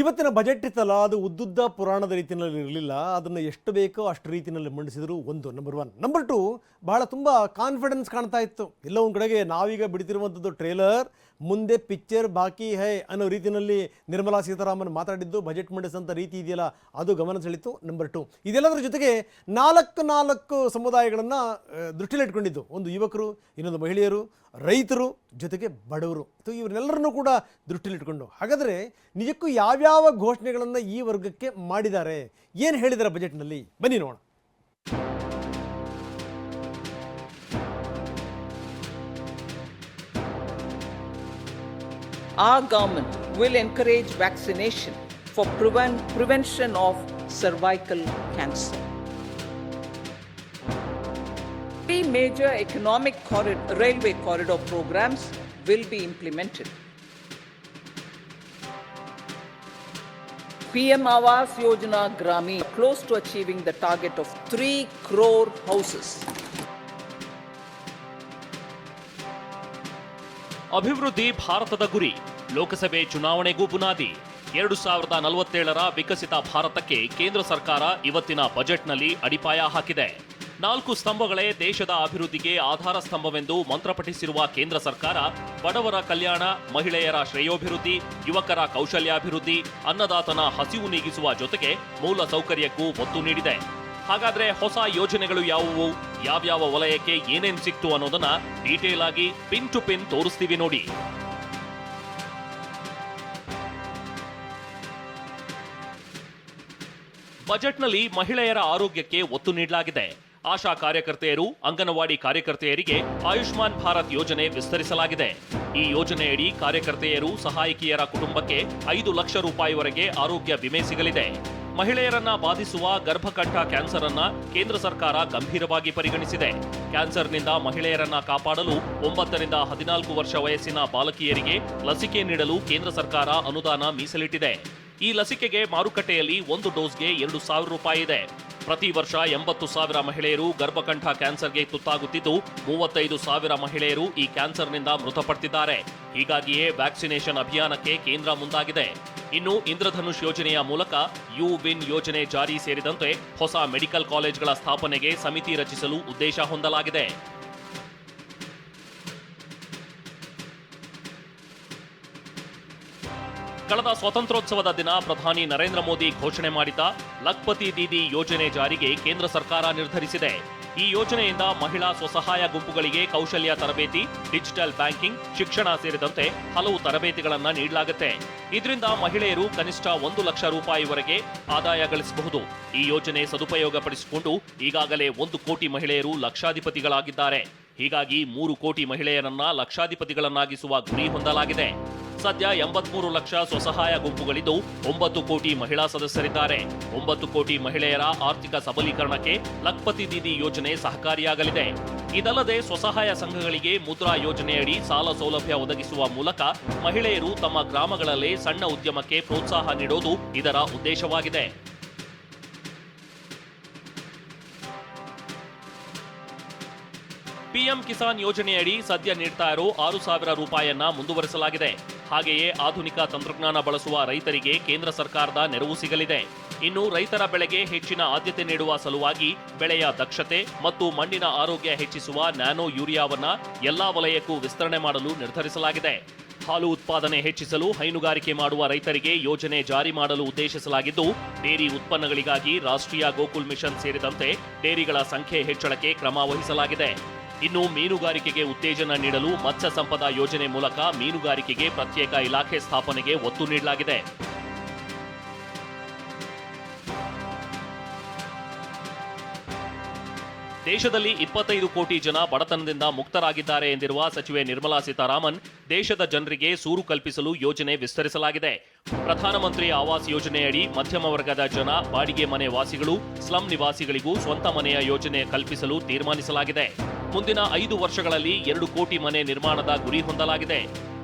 ಇವತ್ತಿನ ಬಜೆಟ್ ಇತ್ತಲ್ಲ, ಅದು ಉದ್ದುದ್ದ ಪುರಾಣದ ರೀತಿಯಲ್ಲಿ ಇರಲಿಲ್ಲ. ಅದನ್ನು ಎಷ್ಟು ಬೇಕೋ ಅಷ್ಟು ರೀತಿಯಲ್ಲಿ ಮಂಡಿಸಿದರು ಒಂದು ನಂಬರ್ ಒನ್ ನಂಬರ್ ಟು ಬಹಳ ತುಂಬ ಕಾನ್ಫಿಡೆನ್ಸ್ ಕಾಣ್ತಾ ಇತ್ತು. ಎಲ್ಲ ಒಂದು ಕಡೆಗೆ ನಾವೀಗ ಬಿಡ್ತಿರುವಂಥದ್ದು ಟ್ರೇಲರ್ ಮುಂದೆ ಪಿಕ್ಚರ್ ಬಾಕಿ ಹೈ ಅನ್ನೋ ರೀತಿಯಲ್ಲಿ ನಿರ್ಮಲಾ ಸೀತಾರಾಮನ್ ಮಾತಾಡಿದ್ದು, ಬಜೆಟ್ ಮಂಡಿಸಿದಂಥ ರೀತಿ ಇದೆಯಲ್ಲ, ಅದು ಗಮನ ಸೆಳೀತು ನಂಬರ್ ಟು ಇದೆಲ್ಲದರ ಜೊತೆಗೆ ನಾಲ್ಕು ನಾಲ್ಕು ಸಮುದಾಯಗಳನ್ನು ದೃಷ್ಟಿಯಲ್ಲಿಟ್ಕೊಂಡಿದ್ದು. ಒಂದು ಯುವಕರು, ಇನ್ನೊಂದು ಮಹಿಳೆಯರು, ರೈತರು, ಜೊತೆಗೆ ಬಡವರು. ಸೊ, ಇವರೆಲ್ಲರನ್ನೂ ಕೂಡ ದೃಷ್ಟಿಯಲ್ಲಿಟ್ಕೊಂಡು. ಹಾಗಾದರೆ ನಿಜಕ್ಕೂ ಯಾವ್ಯಾವ ಘೋಷಣೆಗಳನ್ನು ಈ ವರ್ಗಕ್ಕೆ ಮಾಡಿದ್ದಾರೆ? ಏನು ಹೇಳಿದ್ದಾರೆ ಬಜೆಟ್ನಲ್ಲಿ? ಬನ್ನಿ ನೋಡೋಣ. Our government will encourage vaccination for prevent, prevention of cervical cancer. Three major economic railway corridor programs will be implemented. PM Awas Yojana Gramin close to achieving the target of 3 crore houses. ಅಭಿವೃದ್ಧಿ ಭಾರತದ ಗುರಿ. ಲೋಕಸಭೆ ಚುನಾವಣೆಗೂ ಬುನಾದಿ ಎರಡು ಸಾವಿರದ ನಲವತ್ತೇಳರ ವಿಕಸಿತ ಭಾರತಕ್ಕೆ ಕೇಂದ್ರ ಸರ್ಕಾರ ಇವತ್ತಿನ ಬಜೆಟ್ನಲ್ಲಿ ಅಡಿಪಾಯ ಹಾಕಿದೆ. ನಾಲ್ಕು ಸ್ತಂಭಗಳೇ ದೇಶದ ಅಭಿವೃದ್ಧಿಗೆ ಆಧಾರ ಸ್ತಂಭವೆಂದು ಮಂತ್ರಪಠಿಸಿರುವ ಕೇಂದ್ರ ಸರ್ಕಾರ, ಬಡವರ ಕಲ್ಯಾಣ, ಮಹಿಳೆಯರ ಶ್ರೇಯೋಭಿವೃದ್ಧಿ, ಯುವಕರ ಕೌಶಲ್ಯಾಭಿವೃದ್ಧಿ, ಅನ್ನದಾತನ ಹಸಿವು ನೀಗಿಸುವ ಜೊತೆಗೆ ಮೂಲ ಸೌಕರ್ಯಕ್ಕೂ ಒತ್ತು ನೀಡಿದೆ. ಹಾಗಾದ್ರೆ ಹೊಸ ಯೋಜನೆಗಳು ಯಾವುವು? ಯಾವ್ಯಾವ ವಲಯಕ್ಕೆ ಏನೇನ್ ಸಿಕ್ತು ಅನ್ನೋದನ್ನ ಡೀಟೇಲ್ ಆಗಿ ಪಿನ್ ಟು ಪಿನ್ ತೋರಿಸ್ತೀವಿ ನೋಡಿ. ಬಜೆಟ್ನಲ್ಲಿ ಮಹಿಳೆಯರ ಆರೋಗ್ಯಕ್ಕೆ ಒತ್ತು ನೀಡಲಾಗಿದೆ. ಆಶಾ ಕಾರ್ಯಕರ್ತೆಯರು, ಅಂಗನವಾಡಿ ಕಾರ್ಯಕರ್ತೆಯರಿಗೆ ಆಯುಷ್ಮಾನ್ ಭಾರತ್ ಯೋಜನೆ ವಿಸ್ತರಿಸಲಾಗಿದೆ. ಈ ಯೋಜನೆಯಡಿ ಕಾರ್ಯಕರ್ತೆಯರು, ಸಹಾಯಕಿಯರ ಕುಟುಂಬಕ್ಕೆ ಐದು ಲಕ್ಷ ರೂಪಾಯಿವರೆಗೆ ಆರೋಗ್ಯ ವಿಮೆ ಸಿಗಲಿದೆ. ಮಹಿಳೆಯರನ್ನ ಬಾಧಿಸುವ ಗರ್ಭಕಂಠ ಕ್ಯಾನ್ಸರ್ ಅನ್ನ ಕೇಂದ್ರ ಸರ್ಕಾರ ಗಂಭೀರವಾಗಿ ಪರಿಗಣಿಸಿದೆ. ಕ್ಯಾನ್ಸರ್ನಿಂದ ಮಹಿಳೆಯರನ್ನ ಕಾಪಾಡಲು ಒಂಬತ್ತರಿಂದ ಹದಿನಾಲ್ಕು ವರ್ಷ ವಯಸ್ಸಿನ ಬಾಲಕಿಯರಿಗೆ ಲಸಿಕೆ ನೀಡಲು ಕೇಂದ್ರ ಸರ್ಕಾರ ಅನುದಾನ ಮೀಸಲಿಟ್ಟಿದೆ. ಈ ಲಸಿಕೆಗೆ ಮಾರುಕಟ್ಟೆಯಲ್ಲಿ ಒಂದು ಡೋಸ್ಗೆ ಎರಡು ಸಾವಿರ ರೂಪಾಯಿ ಇದೆ. ಪ್ರತಿ ವರ್ಷ ಎಂಬತ್ತು ಸಾವಿರ ಮಹಿಳೆಯರು ಗರ್ಭಕಂಠ ಕ್ಯಾನ್ಸರ್ಗೆ ತುತ್ತಾಗುತ್ತಿದ್ದು, ಮೂವತ್ತೈದು ಸಾವಿರ ಮಹಿಳೆಯರು ಈ ಕ್ಯಾನ್ಸರ್ನಿಂದ ಮೃತಪಡ್ತಿದ್ದಾರೆ. ಹೀಗಾಗಿಯೇ ವ್ಯಾಕ್ಸಿನೇಷನ್ ಅಭಿಯಾನಕ್ಕೆ ಕೇಂದ್ರ ಮುಂದಾಗಿದೆ. ಇನ್ನು ಇಂದ್ರಧನುಷ್ ಯೋಜನೆಯ ಮೂಲಕ ಯು ವಿನ್ ಯೋಜನೆ ಜಾರಿ ಸೇರಿದಂತೆ ಹೊಸ ಮೆಡಿಕಲ್ ಕಾಲೇಜ್ಗಳ ಸ್ಥಾಪನೆಗೆ ಸಮಿತಿ ರಚಿಸಲು ಉದ್ದೇಶ ಹೊಂದಲಾಗಿದೆ. ಕಳೆದ ಸ್ವಾತಂತ್ರ್ಯೋತ್ಸವದ ದಿನ ಪ್ರಧಾನಿ ನರೇಂದ್ರ ಮೋದಿ ಘೋಷಣೆ ಮಾಡಿದ್ದ ಲಖ್ಪತಿ ದೀದಿ ಯೋಜನೆ ಜಾರಿಗೆ ಕೇಂದ್ರ ಸರ್ಕಾರ ನಿರ್ಧರಿಸಿದೆ. ಈ ಯೋಜನೆಯಿಂದ ಮಹಿಳಾ ಸ್ವಸಹಾಯ ಗುಂಪುಗಳಿಗೆ ಕೌಶಲ್ಯ ತರಬೇತಿ, ಡಿಜಿಟಲ್ ಬ್ಯಾಂಕಿಂಗ್, ಶಿಕ್ಷಣ ಸೇರಿದಂತೆ ಹಲವು ತರಬೇತಿಗಳನ್ನು ನೀಡಲಾಗುತ್ತೆ. ಇದರಿಂದ ಮಹಿಳೆಯರು ಕನಿಷ್ಠ ಒಂದು ಲಕ್ಷ ರೂಪಾಯಿವರೆಗೆ ಆದಾಯ ಗಳಿಸಬಹುದು. ಈ ಯೋಜನೆ ಸದುಪಯೋಗಪಡಿಸಿಕೊಂಡು ಈಗಾಗಲೇ ಒಂದು ಕೋಟಿ ಮಹಿಳೆಯರು ಲಕ್ಷಾಧಿಪತಿಗಳಾಗಿದ್ದಾರೆ. ಹೀಗಾಗಿ ಮೂರು ಕೋಟಿ ಮಹಿಳೆಯರನ್ನ ಲಕ್ಷಾಧಿಪತಿಗಳನ್ನಾಗಿಸುವ ಗುರಿ ಹೊಂದಲಾಗಿದೆ. ಸದ್ಯ ಎಂಬತ್ಮೂರು ಲಕ್ಷ ಸ್ವಸಹಾಯ ಗುಂಪುಗಳಿದ್ದು ಒಂಬತ್ತು ಕೋಟಿ ಮಹಿಳಾ ಸದಸ್ಯರಿದ್ದಾರೆ. ಒಂಬತ್ತು ಕೋಟಿ ಮಹಿಳೆಯರ ಆರ್ಥಿಕ ಸಬಲೀಕರಣಕ್ಕೆ ಲಖ್ಪತಿ ದೀದಿ ಯೋಜನೆ ಸಹಕಾರಿಯಾಗಲಿದೆ. ಇದಲ್ಲದೆ ಸ್ವಸಹಾಯ ಸಂಘಗಳಿಗೆ ಮುದ್ರಾ ಯೋಜನೆಯಡಿ ಸಾಲ ಸೌಲಭ್ಯ ಒದಗಿಸುವ ಮೂಲಕ ಮಹಿಳೆಯರು ತಮ್ಮ ಗ್ರಾಮಗಳಲ್ಲೇ ಸಣ್ಣ ಉದ್ಯಮಕ್ಕೆ ಪ್ರೋತ್ಸಾಹ ನೀಡೋದು ಇದರ ಉದ್ದೇಶವಾಗಿದೆ. ಪಿಎಂ ಕಿಸಾನ್ ಯೋಜನೆಯಡಿ ಸದ್ಯ ನೀಡ್ತಾ ಇರೋ ಆರು ಸಾವಿರ ರೂಪಾಯಿಯನ್ನ ಮುಂದುವರಿಸಲಾಗಿದೆ. ಹಾಗೆಯೇ ಆಧುನಿಕ ತಂತ್ರಜ್ಞಾನ ಬಳಸುವ ರೈತರಿಗೆ ಕೇಂದ್ರ ಸರ್ಕಾರದ ನೆರವು ಸಿಗಲಿದೆ. ಇನ್ನು ರೈತರ ಬೆಳೆಗೆ ಹೆಚ್ಚಿನ ಆದ್ಯತೆ ನೀಡುವ ಸಲುವಾಗಿ ಬೆಳೆಯ ದಕ್ಷತೆ ಮತ್ತು ಮಣ್ಣಿನ ಆರೋಗ್ಯ ಹೆಚ್ಚಿಸುವ ನ್ಯಾನೋ ಯೂರಿಯಾವನ್ನ ಎಲ್ಲಾ ವಲಯಕ್ಕೂ ವಿಸ್ತರಣೆ ಮಾಡಲು ನಿರ್ಧರಿಸಲಾಗಿದೆ. ಹಾಲು ಉತ್ಪಾದನೆ ಹೆಚ್ಚಿಸಲು ಹೈನುಗಾರಿಕೆ ಮಾಡುವ ರೈತರಿಗೆ ಯೋಜನೆ ಜಾರಿ ಮಾಡಲು ಉದ್ದೇಶಿಸಲಾಗಿದ್ದು, ಡೇರಿ ಉತ್ಪನ್ನಗಳಿಗಾಗಿ ರಾಷ್ಟ್ರೀಯ ಗೋಕುಲ್ ಮಿಷನ್ ಸೇರಿದಂತೆ ಡೇರಿಗಳ ಸಂಖ್ಯೆ ಹೆಚ್ಚಳಕ್ಕೆ ಕ್ರಮ ವಹಿಸಲಾಗಿದೆ. ಇನ್ನು ಮೀನುಗಾರಿಕೆಗೆ ಉತ್ತೇಜನ ನೀಡಲು ಮತ್ಸ್ಯ ಸಂಪದ ಯೋಜನೆ ಮೂಲಕ ಮೀನುಗಾರಿಕೆಗೆ ಪ್ರತ್ಯೇಕ ಇಲಾಖೆ ಸ್ಥಾಪನೆಗೆ ಒತ್ತು ನೀಡಲಾಗಿದೆ. ದೇಶದಲ್ಲಿ ಇಪ್ಪತ್ತೈದು ಕೋಟಿ ಜನ ಬಡತನದಿಂದ ಮುಕ್ತರಾಗಿದ್ದಾರೆ ಎಂದಿರುವ ಸಚಿವೆ ನಿರ್ಮಲಾ ಸೀತಾರಾಮನ್, ದೇಶದ ಜನರಿಗೆ ಸೂರು ಕಲ್ಪಿಸಲು ಯೋಜನೆ ವಿಸ್ತರಿಸಲಾಗಿದೆ. ಪ್ರಧಾನಮಂತ್ರಿ ಆವಾಸ್ ಯೋಜನೆಯಡಿ ಮಧ್ಯಮ ವರ್ಗದ ಜನ, ಬಾಡಿಗೆ ಮನೆ ವಾಸಿಗಳು, ಸ್ಲಂ ನಿವಾಸಿಗಳಿಗೂ ಸ್ವಂತ ಮನೆಯ ಯೋಜನೆ ಕಲ್ಪಿಸಲು ತೀರ್ಮಾನಿಸಲಾಗಿದೆ. ಮುಂದಿನ ಐದು ವರ್ಷಗಳಲ್ಲಿ ಎರಡು ಕೋಟಿ ಮನೆ ನಿರ್ಮಾಣದ ಗುರಿ ಹೊಂದಲಾಗಿದೆ.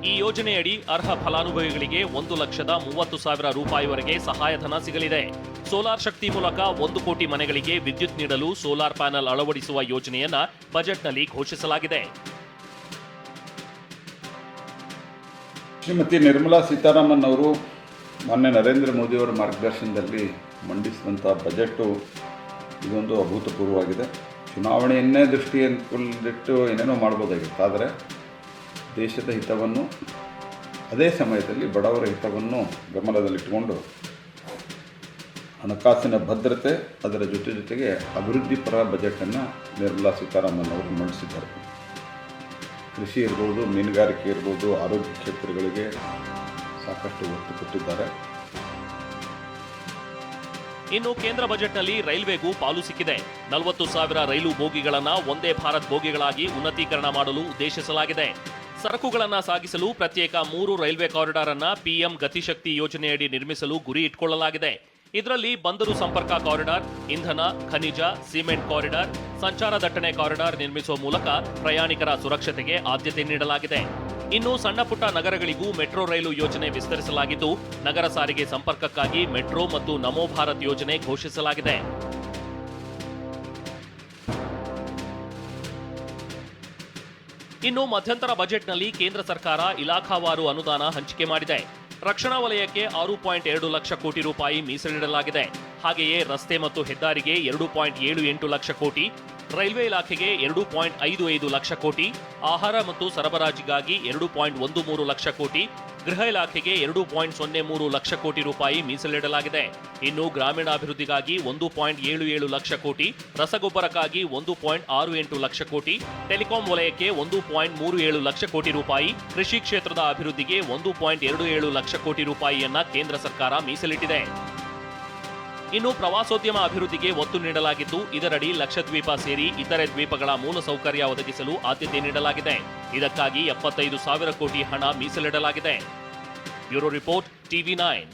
ಈ ಯೋಜನೆಯಡಿ ಅರ್ಹ ಫಲಾನುಭವಿಗಳಿಗೆ ಒಂದು ಲಕ್ಷದ ಮೂವತ್ತು ಸಾವಿರ ರೂಪಾಯಿವರೆಗೆ ಸಹಾಯಧನ ಸಿಗಲಿದೆ. ಸೋಲಾರ್ ಶಕ್ತಿ ಮೂಲಕ ಒಂದು ಕೋಟಿ ಮನೆಗಳಿಗೆ ವಿದ್ಯುತ್ ನೀಡಲು ಸೋಲಾರ್ ಪ್ಯಾನೆಲ್ ಅಳವಡಿಸುವ ಯೋಜನೆಯನ್ನ ಬಜೆಟ್ನಲ್ಲಿ ಘೋಷಿಸಲಾಗಿದೆ. ಶ್ರೀಮತಿ ನಿರ್ಮಲಾ ಸೀತಾರಾಮನ್ ಅವರು ಮೊನ್ನೆ ನರೇಂದ್ರ ಮೋದಿಯವರ ಮಾರ್ಗದರ್ಶನದಲ್ಲಿ ಮಂಡಿಸಿದಂಥ ಬಜೆಟ್ ಇದೊಂದು ಅಭೂತಪೂರ್ವವಾಗಿದೆ. ಚುನಾವಣೆಯನ್ನೇ ದೃಷ್ಟಿಯಲ್ಲಿಟ್ಟು ಏನೇನೋ ಮಾಡ್ಬೋದಾಗಿತ್ತು. ಆದರೆ ದೇಶದ ಹಿತವನ್ನು, ಅದೇ ಸಮಯದಲ್ಲಿ ಬಡವರ ಹಿತವನ್ನು ಗಮನದಲ್ಲಿಟ್ಟುಕೊಂಡು ಹಣಕಾಸಿನ ಭದ್ರತೆ, ಅದರ ಜೊತೆ ಜೊತೆಗೆ ಅಭಿವೃದ್ಧಿಪರ ಬಜೆಟನ್ನು ನಿರ್ಮಲಾ ಸೀತಾರಾಮನ್ ಅವರು ಮಂಡಿಸಿದ್ದಾರೆ. ಕೃಷಿ ಇರ್ಬೋದು, ಮೀನುಗಾರಿಕೆ ಇರ್ಬೋದು, ಆರೋಗ್ಯ ಕ್ಷೇತ್ರಗಳಿಗೆ ಸಾಕಷ್ಟು ಒತ್ತು ಕೊಟ್ಟಿದ್ದಾರೆ. ಇನ್ನು ಕೇಂದ್ರ ಬಜೆಟ್ನಲ್ಲಿ ರೈಲ್ವೆಗೂ ಪಾಲು ಸಿಕ್ಕಿದೆ. ನಲವತ್ತು ಸಾವಿರ ರೈಲು ಬೋಗಿಗಳನ್ನ ಒಂದೇ ಭಾರತ್ ಬೋಗಿಗಳಾಗಿ ಉನ್ನತೀಕರಣ ಮಾಡಲು ಉದ್ದೇಶಿಸಲಾಗಿದೆ. ಸರಕುಗಳನ್ನ ಸಾಗಿಸಲು ಪ್ರತ್ಯೇಕ ಮೂರು ರೈಲ್ವೆ ಕಾರಿಡಾರ್ ಅನ್ನ ಪಿಎಂ ಗತಿಶಕ್ತಿ ಯೋಜನೆಯಡಿ ನಿರ್ಮಿಸಲು ಗುರಿ ಇಟ್ಕೊಳ್ಳಲಾಗಿದೆ. ಇದರಲ್ಲಿ ಬಂದರು ಸಂಪರ್ಕ ಕಾರಿಡಾರ್, ಇಂಧನ, ಖನಿಜ, ಸಿಮೆಂಟ್ ಕಾರಿಡಾರ್, ಸಂಚಾರ ದಟ್ಟಣೆ ಕಾರಿಡಾರ್ ನಿರ್ಮಿಸುವ ಮೂಲಕ ಪ್ರಯಾಣಿಕರ ಸುರಕ್ಷತೆಗೆ ಆದ್ಯತೆ ನೀಡಲಾಗಿದೆ. ಇನ್ನು ಸಣ್ಣ ಪುಟ್ಟ ನಗರಗಳಿಗೂ ಮೆಟ್ರೋ ರೈಲು ಯೋಜನೆ ವಿಸ್ತರಿಸಲಾಗಿದ್ದು, ನಗರ ಸಾರಿಗೆ ಸಂಪರ್ಕಕ್ಕಾಗಿ ಮೆಟ್ರೋ ಮತ್ತು ನಮೋ ಭಾರತ್ ಯೋಜನೆ ಘೋಷಿಸಲಾಗಿದೆ. ಇನ್ನು ಮಧ್ಯಂತರ ಬಜೆಟ್ನಲ್ಲಿ ಕೇಂದ್ರ ಸರ್ಕಾರ ಇಲಾಖಾವಾರು ಅನುದಾನ ಹಂಚಿಕೆ ಮಾಡಿದೆ. ರಕ್ಷಣಾ ವಲಯಕ್ಕೆ ಆರು ಪಾಯಿಂಟ್ ಎರಡು ಲಕ್ಷ ಕೋಟಿ ರೂಪಾಯಿ ಮೀಸಲಿಡಲಾಗಿದೆ. ಹಾಗೆಯೇ ರಸ್ತೆ ಮತ್ತು ಹೆದ್ದಾರಿಗೆ ಎರಡು ಪಾಯಿಂಟ್ ಏಳು ಎಂಟು ಲಕ್ಷ ಕೋಟಿ ರೈಲ್ವೆ ಇಲಾಖೆಗೆ ಎರಡು ಪಾಯಿಂಟ್ ಐದು ಐದು ಲಕ್ಷ ಕೋಟಿ, ಆಹಾರ ಮತ್ತು ಸರಬರಾಜಿಗಾಗಿ ಎರಡು ಪಾಯಿಂಟ್ ಒಂದು ಮೂರು ಲಕ್ಷ ಕೋಟಿ, ಗೃಹ ಇಲಾಖೆಗೆ ಎರಡು ಪಾಯಿಂಟ್ ಸೊನ್ನೆ ಮೂರು ಲಕ್ಷ ಕೋಟಿ ರೂಪಾಯಿ ಮೀಸಲಿಡಲಾಗಿದೆ. ಇನ್ನು ಗ್ರಾಮೀಣಾಭಿವೃದ್ಧಿಗಾಗಿ ಒಂದು ಪಾಯಿಂಟ್ ಏಳು ಏಳು ಲಕ್ಷ ಕೋಟಿ, ರಸಗೊಬ್ಬರಕ್ಕಾಗಿ ಒಂದು ಪಾಯಿಂಟ್ ಆರು ಎಂಟು ಲಕ್ಷ ಕೋಟಿ, ಟೆಲಿಕಾಂ ವಲಯಕ್ಕೆ ಒಂದು ಪಾಯಿಂಟ್ ಮೂರು ಏಳು ಲಕ್ಷ ಕೋಟಿ ರೂಪಾಯಿ, ಕೃಷಿ ಕ್ಷೇತ್ರದ ಅಭಿವೃದ್ಧಿಗೆ ಒಂದು ಪಾಯಿಂಟ್ ಎರಡು ಏಳು ಲಕ್ಷ ಕೋಟಿ ರೂಪಾಯಿಯನ್ನ ಕೇಂದ್ರ ಸರ್ಕಾರ ಮೀಸಲಿಟ್ಟಿದೆ. ಇನ್ನು ಪ್ರವಾಸೋದ್ಯಮ ಅಭಿವೃದ್ಧಿಗೆ ಒತ್ತು ನೀಡಲಾಗಿದ್ದು, ಇದರಡಿ ಲಕ್ಷದ್ವೀಪ ಸೇರಿ ಇತರೆ ದ್ವೀಪಗಳ ಮೂಲಸೌಕರ್ಯ ಒದಗಿಸಲು ಆದ್ಯತೆ ನೀಡಲಾಗಿದೆ. ಇದಕ್ಕಾಗಿ ಎಪ್ಪತ್ತೈದು ಸಾವಿರ ಕೋಟಿ ಹಣ ಮೀಸಲಿಡಲಾಗಿದೆ. Bureau report, TV nine.